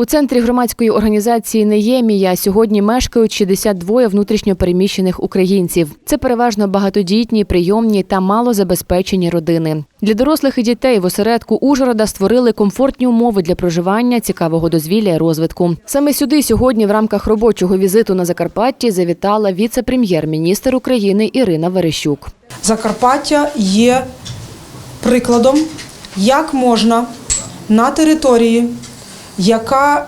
У центрі громадської організації Неємія сьогодні мешкають 62 внутрішньопереміщених українців. Це переважно багатодітні, прийомні та малозабезпечені родини. Для дорослих і дітей в осередку Ужгорода створили комфортні умови для проживання, цікавого дозвілля і розвитку. Саме сюди сьогодні в рамках робочого візиту на Закарпатті завітала віце-прем'єр-міністр України Ірина Верещук. Закарпаття є прикладом, як можна на території, яка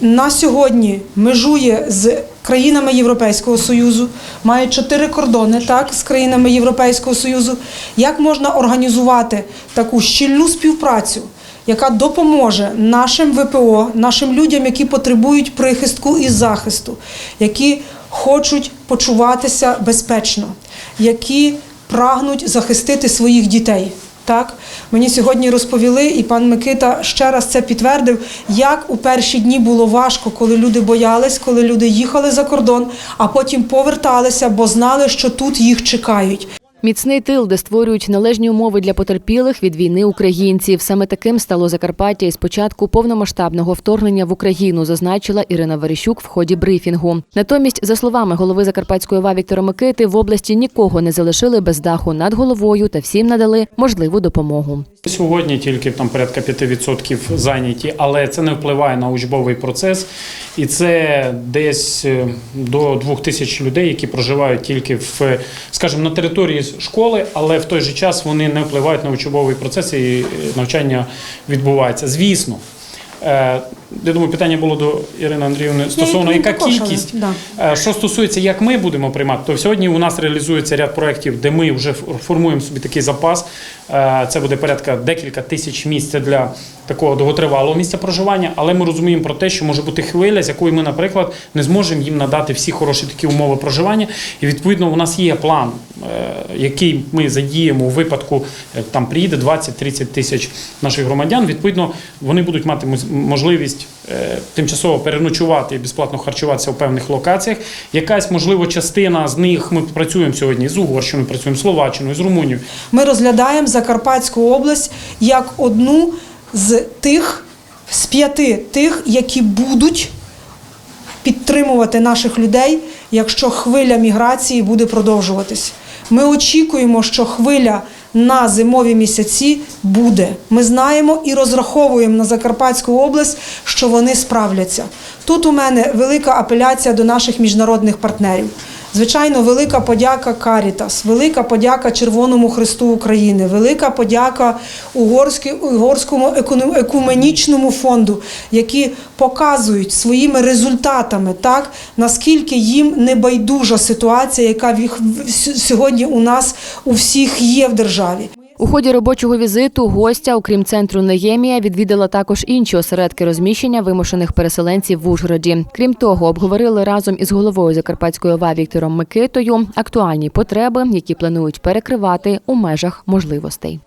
на сьогодні межує з країнами Європейського Союзу, має чотири кордони так, з країнами Європейського Союзу, як можна організувати таку щільну співпрацю, яка допоможе нашим ВПО, нашим людям, які потребують прихистку і захисту, які хочуть почуватися безпечно, які прагнуть захистити своїх дітей. Так, мені сьогодні розповіли, і пан Микита ще раз це підтвердив, як у перші дні було важко, коли люди боялись, коли люди їхали за кордон, а потім поверталися, бо знали, що тут їх чекають. Міцний тил, де створюють належні умови для потерпілих від війни українців. Саме таким стало Закарпаття із початку повномасштабного вторгнення в Україну, зазначила Ірина Верещук в ході брифінгу. Натомість, за словами голови Закарпатської ОВА Віктора Микити, в області нікого не залишили без даху над головою та всім надали можливу допомогу. Сьогодні тільки там порядка 5% зайняті, але це не впливає на учбовий процес, і це десь е, до 2 тисяч людей, які проживають тільки в, скажімо, на території школи, але в той же час вони не впливають на учбовий процес і е, навчання відбувається. Звісно. Я думаю, питання було до Ірини Андріївни стосовно яка кількість. да. Е, Що стосується, як ми будемо приймати, то сьогодні у нас реалізується ряд проєктів, де ми вже формуємо собі такий запас. Е, Це буде порядка декілька тисяч місць для такого довготривалого місця проживання. Але ми розуміємо про те, що може бути хвиля, з якою ми, наприклад, не зможемо їм надати всі хороші такі умови проживання. І відповідно у нас є план, е, який ми задіємо у випадку, там приїде 20-30 тисяч наших громадян. Відповідно, вони будуть мати мос- можливість е, тимчасово переночувати і безплатно харчуватися в певних локаціях. Якась можливо частина з них ми працюємо сьогодні з Угорщиною, працюємо з Словаччиною, з Румунією. Ми розглядаємо Закарпатську область як одну з тих, з п'яти тих, які будуть підтримувати наших людей, якщо хвиля міграції буде продовжуватись. Ми очікуємо, що хвиля на зимові місяці буде. Ми знаємо і розраховуємо на Закарпатську область, що вони справляться. Тут у мене велика апеляція до наших міжнародних партнерів. Звичайно, велика подяка Карітас, велика подяка Червоному Христу України, велика подяка Угорському екуменічному фонду, які показують своїми результатами, так наскільки їм не байдужа ситуація, яка сьогодні у нас у всіх є в державі. У ході робочого візиту гостя, окрім центру Неємія, відвідала також інші осередки розміщення вимушених переселенців в Ужгороді. Крім того, обговорили разом із головою Закарпатської ОВА Віктором Микитою актуальні потреби, які планують перекривати у межах можливостей.